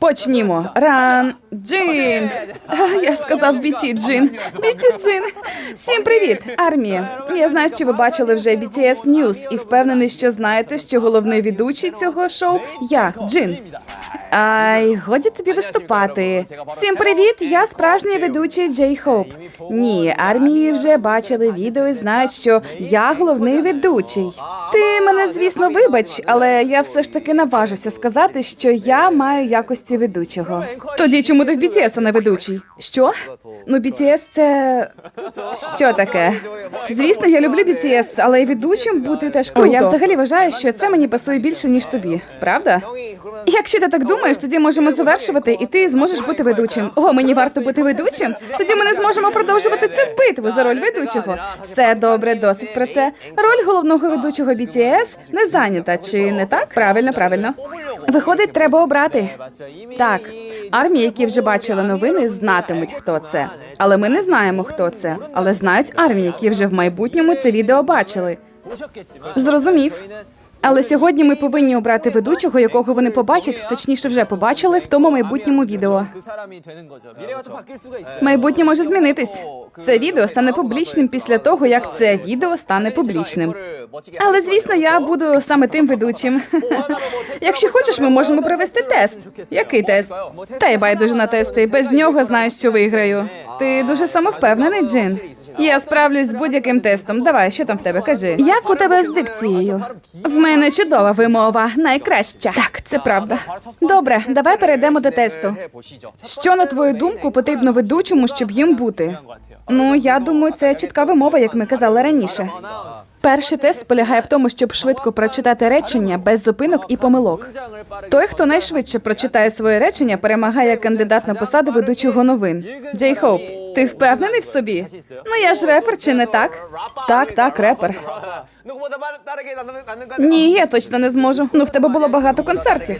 Почнімо. Ран Джин. Я сказав BT Джин. BT Джин. Всім привіт, армія. Я знаю, що ви бачили вже BTS News і впевнений, що знаєте, що головний ведучий цього шоу я, Джин. Ай, годі тобі виступати. Всім привіт! Я справжній ведучий Джей Хоп. Ні, армії вже бачили відео і знають, що я головний ведучий. Ти мене, звісно, вибач, але я все ж таки наважуся сказати, що я маю якості ведучого. Тоді чому ти в BTS, а не ведучий? Що? Ну, BTS це що таке? Звісно, я люблю BTS, але й ведучим бути теж круто. О, я взагалі вважаю, що це мені пасує більше ніж тобі. Правда? Якщо ти так думаєш, тоді можемо завершувати, і ти зможеш бути ведучим. О, мені варто бути ведучим. Тоді ми не зможемо продовжувати цю битву за роль ведучого. Все добре, досить про це. Роль головного ведучого BTS не зайнята, чи не так? Правильно, правильно. Виходить, треба обрати. Так, армії, які вже бачили новини, знатимуть, хто це. Але ми не знаємо, хто це. Але знають армії, які вже в майбутньому це відео бачили. Зрозумів. Але сьогодні ми повинні обрати ведучого, якого вони побачать, точніше вже побачили в тому майбутньому відео. Майбутнє може змінитись. Це відео стане публічним після того, як це відео стане публічним. Але звісно, я буду саме тим ведучим. Якщо хочеш, ми можемо провести тест. Який тест? Та й байдуже на тести. Без нього знаєш, що виграю. Ти дуже самовпевнений, Джин. Я справлюсь з будь-яким тестом. Давай, що там в тебе? Кажи. Як у тебе з дикцією? В мене чудова вимова, найкраща. Так, це правда. Добре, давай перейдемо до тесту. Що на твою думку потрібно ведучому, щоб їм бути? Ну, я думаю, це чітка вимова, як ми казали раніше. Перший тест полягає в тому, щоб швидко прочитати речення без зупинок і помилок. Той, хто найшвидше прочитає своє речення, перемагає кандидат на посаду ведучого новин. Джей Хоуп, ти впевнений в собі? Ну я ж репер, чи не так? Так, так, репер. Ні, я точно не зможу. Ну в тебе було багато концертів.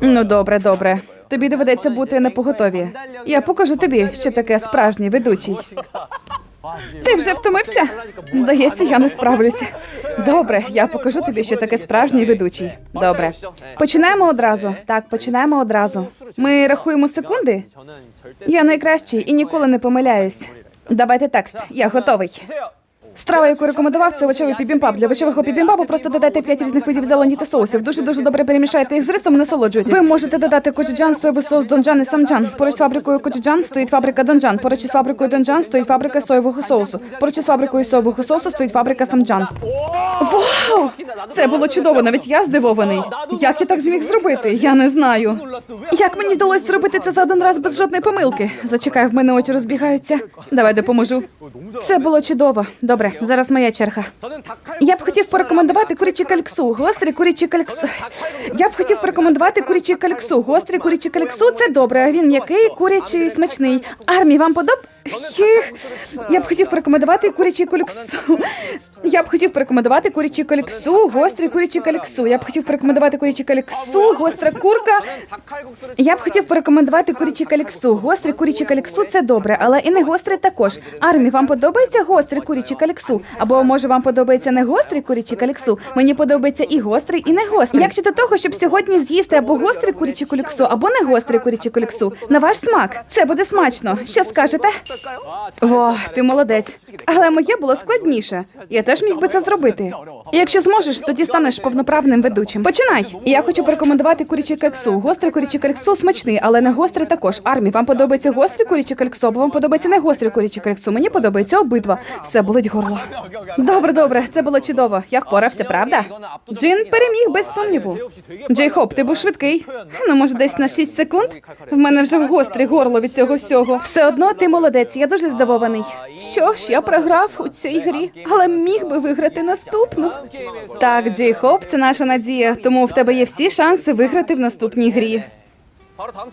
Ну добре, добре. Тобі доведеться бути непоготові. Я покажу тобі, що таке справжній ведучий. Ти вже втомився? Здається, я не справлюся. Добре, я покажу тобі, що таке справжній ведучий. Добре. Починаємо одразу. Так, починаємо одразу. Ми рахуємо секунди. Я найкращий і ніколи не помиляюсь. Давайте текст. Я готовий. Страва, яку рекомендував, це овочевий бібімбап. Для овочевого бібімбапу просто додайте 5 різних видів зелені та соусів. Дуже дуже добре перемішайте їх з рисом і насолоджуйтесь. Ви можете додати коджуджан, соєвий соус, донджан і самджан. Поруч з фабрикою коджуджан стоїть фабрика донджан. Поруч із фабрикою донджан стоїть фабрика соєвого соусу. Поруч із фабрикою соєвого соусу стоїть фабрика самджан. Вау! Це було чудово. Навіть я здивований. Як я так зміг зробити? Я не знаю. Як мені вдалося зробити це за один раз без жодної помилки? Зачекай, в мене очі розбігаються. Давай допоможу. Це було чудово. Добре, зараз моя черга. Я б хотів порекомендувати курячі кальксу, гострі курячі кальксу. Я б хотів порекомендувати курячі кальксу, гострі курячі кальксу. Це добре. Він м'який, курячий, смачний. Армії вам подоб? Я б хотів порекомендувати курячі кальксу. Я б хотів порекомендувати курячі кальксу, гострі курячі кальксу. Я б хотів порекомендувати курячі кальксу, гостра курка. Я б хотів порекомендувати курячі каліксу. Гострі курячі каліксу це добре, але і не гострі також. Армі, вам подобається гострі курячі каліксу? Або може вам подобається не гострі курячі каліксу? Мені подобається і гострий, і не гострий. Як щодо того, щоб сьогодні з'їсти або гострі курячі каліксу, або не гострі курячі каліксу? На ваш смак. Це буде смачно. Що скажете? Во, ти молодець. Але моє було складніше. Я теж міг би це зробити. Якщо зможеш, тоді станеш повноправним ведучим. Починай. Я хочу порекомендувати курячі кексу. Гострий курячий кексу смачний, але не гострий також. Армі, вам подобається гострий курячий кексу, або вам подобається не гострий курячий кексу? Мені подобається обидва. Все болить горло. Добре, добре, це було чудово. Я впорався, правда? Джин переміг без сумніву. Джей Хоп, ти був швидкий. Ну, може, десь на 6 секунд. В мене вже вгострі горло від цього всього. Все одно ти молодець. Я дуже здивований. Що ж, я програв у цій грі, але міг би виграти наступну. Так, Джей Хоп, це наша надія. Тому в тебе є всі шанси виграти в наступній грі.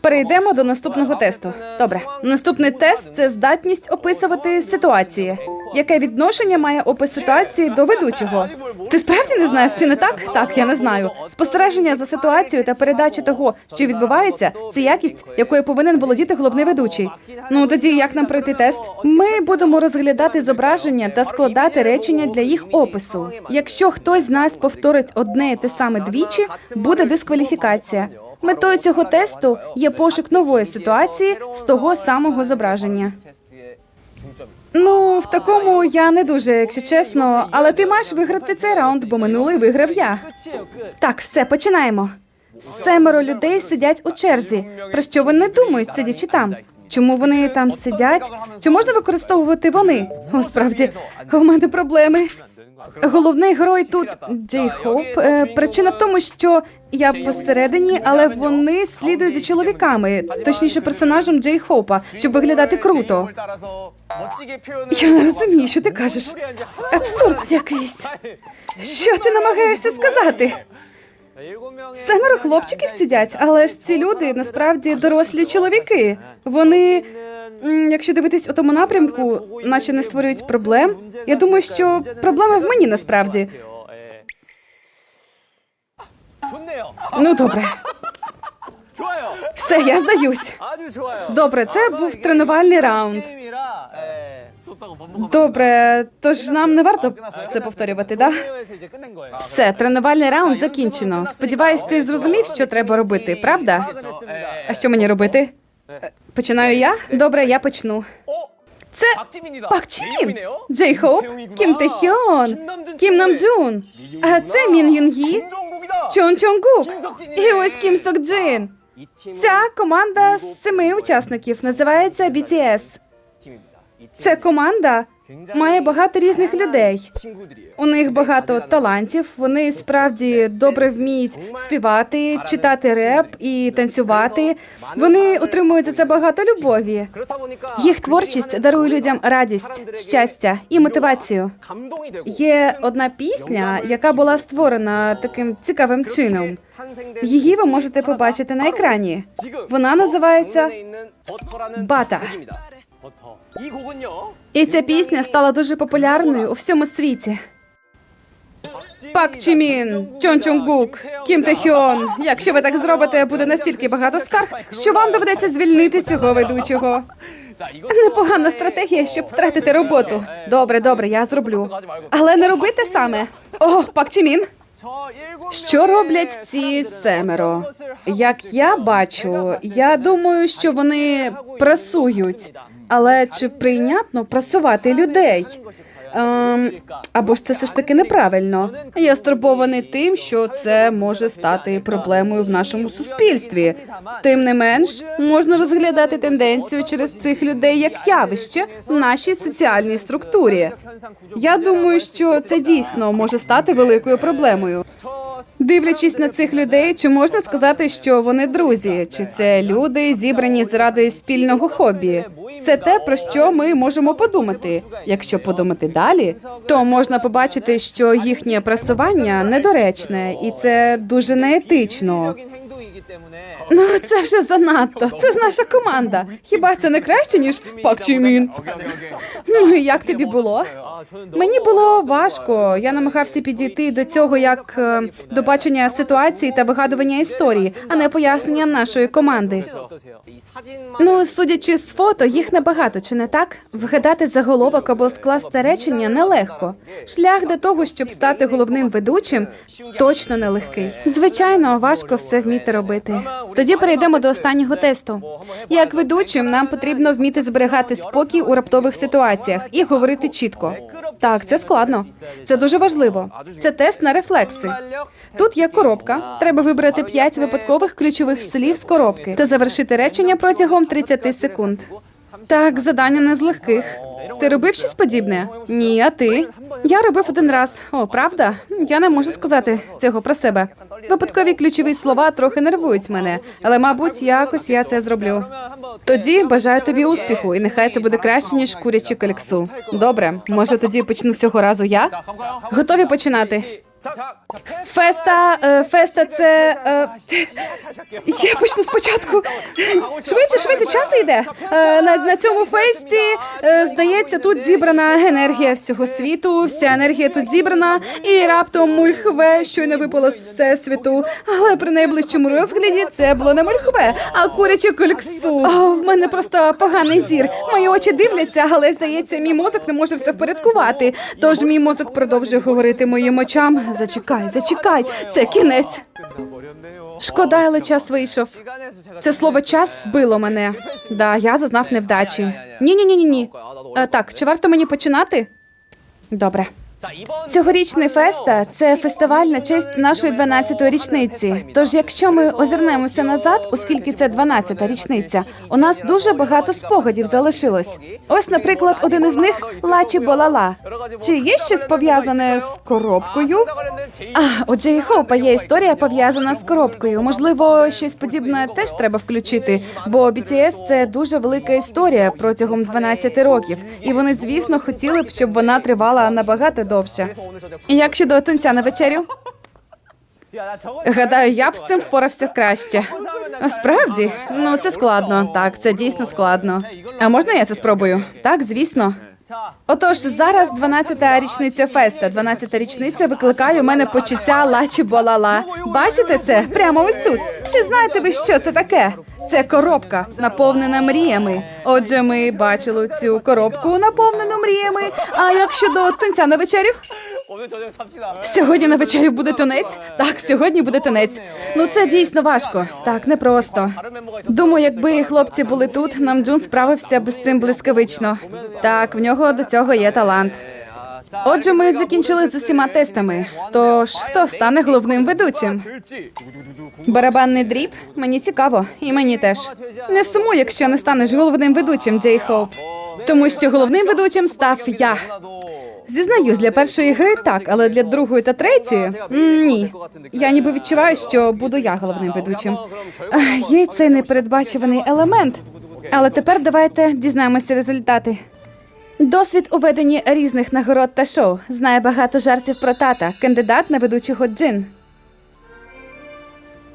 Перейдемо до наступного тесту. Добре, наступний тест це здатність описувати ситуації. Яке відношення має опис ситуації до ведучого? Ти справді не знаєш, чи не так? Так, я не знаю. Спостереження за ситуацією та передача того, що відбувається, це якість, якою повинен володіти головний ведучий. Ну тоді як нам пройти тест? Ми будемо розглядати зображення та складати речення для їх опису. Якщо хтось з нас повторить одне і те саме двічі, буде дискваліфікація. Метою цього тесту є пошук нової ситуації з того самого зображення. Ну, в такому я не дуже, якщо чесно, але ти маєш виграти цей раунд, бо минулий виграв я. Так, все, починаємо. Семеро людей сидять у черзі. Про що вони думають, сидячи там? Чому вони там сидять? Чи можна використовувати вони? О, справді, у мене проблеми. Головний герой тут Джей Хоуп. Е, Причина в тому, що я посередині, але вони слідують за чоловіками, точніше персонажем Джей Хоупа, щоб виглядати круто. Я не розумію, що ти кажеш. Абсурд якийсь. Що ти намагаєшся сказати? Семеро хлопчиків сидять, але ж ці люди насправді дорослі чоловіки. Вони, якщо дивитись у тому напрямку, наче не створюють проблем. Я думаю, що проблема в мені насправді. Ну добре. Все, я здаюсь. Добре, це був тренувальний раунд. Добре, тож нам не варто це повторювати, да? Все, тренувальний раунд закінчено. Сподіваюсь, ти зрозумів, що треба робити, правда? А що мені робити? Починаю я? Добре, я почну. Це Пак Чін, Джей Хоуп, Кім Техіон, Кім Намджун. А це Мін Юнгі Чон Чонгук. І ось Кім Сок Джин. Ця команда з семи учасників. Називається BTS. Це команда, має багато різних людей. У них багато талантів. Вони справді добре вміють співати, читати реп і танцювати. Вони отримують за це багато любові. Їх творчість дарує людям радість, щастя і мотивацію. Є одна пісня, яка була створена таким цікавим чином. Її ви можете побачити на екрані. Вона називається «Бата». І ця пісня стала дуже популярною у всьому світі. Пак Чимін, Чон Чонгук, Кім Техіон. Якщо ви так зробите, буде настільки багато скарг, що вам доведеться звільнити цього ведучого. Непогана стратегія, щоб втратити роботу. Добре, добре, я зроблю. Але не робити саме. О, пак Чимін. Що роблять ці семеро? Як я бачу, я думаю, що вони прасують. Але чи прийнятно прасувати людей? Ем, або ж це все ж таки неправильно. Я стурбований тим, що це може стати проблемою в нашому суспільстві. Тим не менш, можна розглядати тенденцію через цих людей як явище в нашій соціальній структурі. Я думаю, що це дійсно може стати великою проблемою. Дивлячись на цих людей, чи можна сказати, що вони друзі, чи це люди зібрані заради спільного хобі? Це те, про що ми можемо подумати. Якщо подумати далі, то можна побачити, що їхнє прасування недоречне, і це дуже неетично. Ну це вже занадто. Це ж наша команда. Хіба це не краще ніж Пак Чимін? Ну як тобі було? Мені було важко. Я намагався підійти до цього як е, до бачення ситуації та вигадування історії, а не пояснення нашої команди. Ну, судячи з фото, їх небагато, чи не так? Вгадати заголовок або скласти речення нелегко. Шлях до того, щоб стати головним ведучим, точно нелегкий. Звичайно, важко все вміти робити. Тоді перейдемо до останнього тесту. Як ведучим, нам потрібно вміти зберігати спокій у раптових ситуаціях і говорити чітко. Так, це складно. Це дуже важливо. Це тест на рефлекси. Тут є коробка. Треба вибрати 5 випадкових ключових слів з коробки та завершити речення протягом 30 секунд. Так, завдання не з легких. Ти робив щось подібне? Ні, а ти? Я робив один раз. О, правда? Я не можу сказати цього про себе. Випадкові ключові слова трохи нервують мене, але, мабуть, якось я це зроблю. Тоді бажаю тобі успіху, і нехай це буде краще, ніж курячі коліксу. Добре, може тоді почну цього разу я? Готові починати? Феста, е, феста, це е, я почну спочатку. Швидше, швидше, час йде. Е, на, на цьому фесті здається, тут зібрана енергія всього світу. Вся енергія тут зібрана, і раптом мульхве щойно випало з всесвіту. Але при найближчому розгляді це було не мульхве, а куряче кольксу. О, в мене просто поганий зір. Мої очі дивляться, але здається, мій мозок не може все впорядкувати. Тож мій мозок продовжує говорити моїм очам. Зачекай, зачекай. Це кінець. Шкода, але час вийшов. Це слово час збило мене. Да, я зазнав невдачі. Ні, ні, ні, ні, е, Так, чи варто мені починати? Добре. Цьогорічний феста це фестиваль на честь нашої 12-ї річниці. Тож, якщо ми озирнемося назад, оскільки це 12-та річниця, у нас дуже багато спогадів залишилось. Ось, наприклад, один із них лачі болала. Чи є щось пов'язане з коробкою? А отже, Джей Хоупа є історія пов'язана з коробкою. Можливо, щось подібне теж треба включити, бо BTS – це дуже велика історія протягом 12 років, і вони, звісно, хотіли б, щоб вона тривала набагато довше. Як щодо тунця на вечерю? Гадаю, я б з цим впорався краще. Справді, ну це складно. Так, це дійсно складно. А можна я це спробую? Так, звісно. Отож, зараз 12-та річниця феста. 12-та річниця викликає у мене почуття лачі болала. Бачите це прямо ось тут. Чи знаєте ви, що це таке? Це коробка, наповнена мріями. Отже, ми бачили цю коробку, наповнену мріями. А як щодо тунця на вечерю? Сьогодні на вечерю буде тунець? Так, сьогодні буде тунець. Ну це дійсно важко. Так, непросто. Думаю, якби хлопці були тут, нам Джун справився б з цим блискавично. Так, в нього до цього є талант. Отже, ми закінчили з усіма тестами. Тож хто стане головним ведучим? Барабанний дріб? Мені цікаво, і мені теж. Не сумуй, якщо не станеш головним ведучим, Джей Хоуп. Тому що головним ведучим став я. Зізнаюсь, для першої гри так, але для другої та третьої ні. Я ніби відчуваю, що буду я головним ведучим. Є цей непередбачуваний елемент. Але тепер давайте дізнаємося результати. Досвід у веденні різних нагород та шоу знає багато жартів про тата, кандидат на ведучого Джин.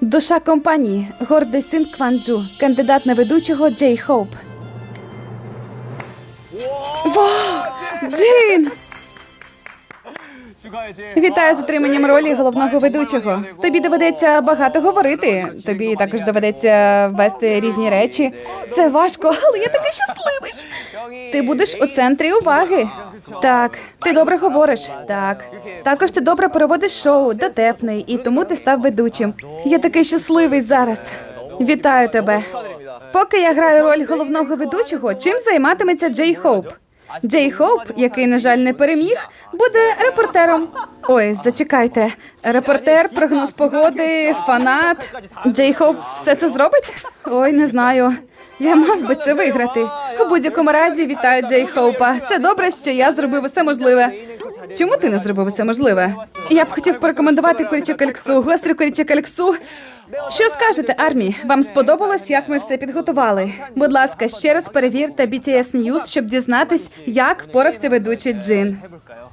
Душа компанії, гордий син Кванджу, кандидат на ведучого Джей Хоуп. Вау! Джин! Вітаю з отриманням ролі головного ведучого. Тобі доведеться багато говорити. Тобі також доведеться вести різні речі. Це важко, але я такий щасливий. Ти будеш у центрі уваги. Так, ти добре говориш. Так, також ти добре переводиш шоу, дотепний, і тому ти став ведучим. Я такий щасливий зараз. Вітаю тебе. Поки я граю роль головного ведучого, чим займатиметься Джей Хоуп? Джей Хоуп, який, на жаль, не переміг, буде репортером. Ой, зачекайте. Репортер, прогноз погоди, фанат. Джей Хоуп все це зробить? Ой, не знаю. Я мав би це виграти. У будь-якому разі вітаю Джей Хоупа. Це добре, що я зробив усе можливе. Чому ти не зробив усе можливе? Я б хотів порекомендувати куряче кальксу, гострі куряче кальксу. Що скажете, армії? Вам сподобалось, як ми все підготували? Будь ласка, ще раз перевірте BTS News, щоб дізнатись, як впорався ведучий Джин.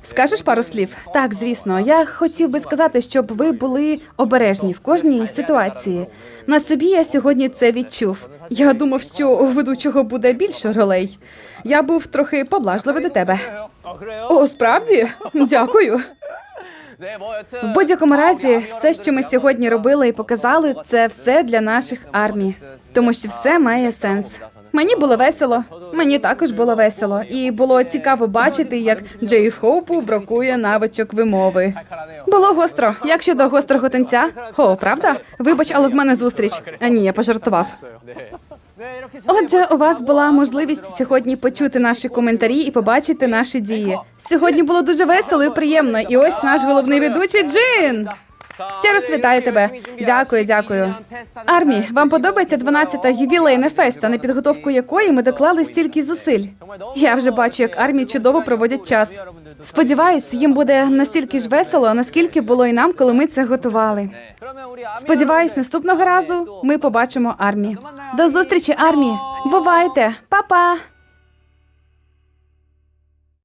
Скажеш пару слів? Так, звісно. Я хотів би сказати, щоб ви були обережні в кожній ситуації. На собі я сьогодні це відчув. Я думав, що у ведучого буде більше ролей. Я був трохи поблажливий до тебе. О, справді? Дякую. В будь-якому разі, все, що ми сьогодні робили і показали, це все для наших армій, тому що все має сенс. Мені було весело, мені також було весело, і було цікаво бачити, як Джей Хоупу бракує навичок вимови. Було гостро. Як щодо гострого танця? О, правда? Вибач, але в мене зустріч. А ні, я пожартував. Отже, у вас була можливість сьогодні почути наші коментарі і побачити наші дії. Сьогодні було дуже весело і приємно. І ось наш головний ведучий Джин. Ще раз вітаю тебе. Дякую, дякую. Армі, вам подобається 12-та ювілейна феста, на підготовку якої ми доклали стільки зусиль. Я вже бачу, як армії чудово проводять час. Сподіваюсь, їм буде настільки ж весело, наскільки було і нам, коли ми це готували. Сподіваюсь, наступного разу ми побачимо армію. До зустрічі, армії! Бувайте, Па-па!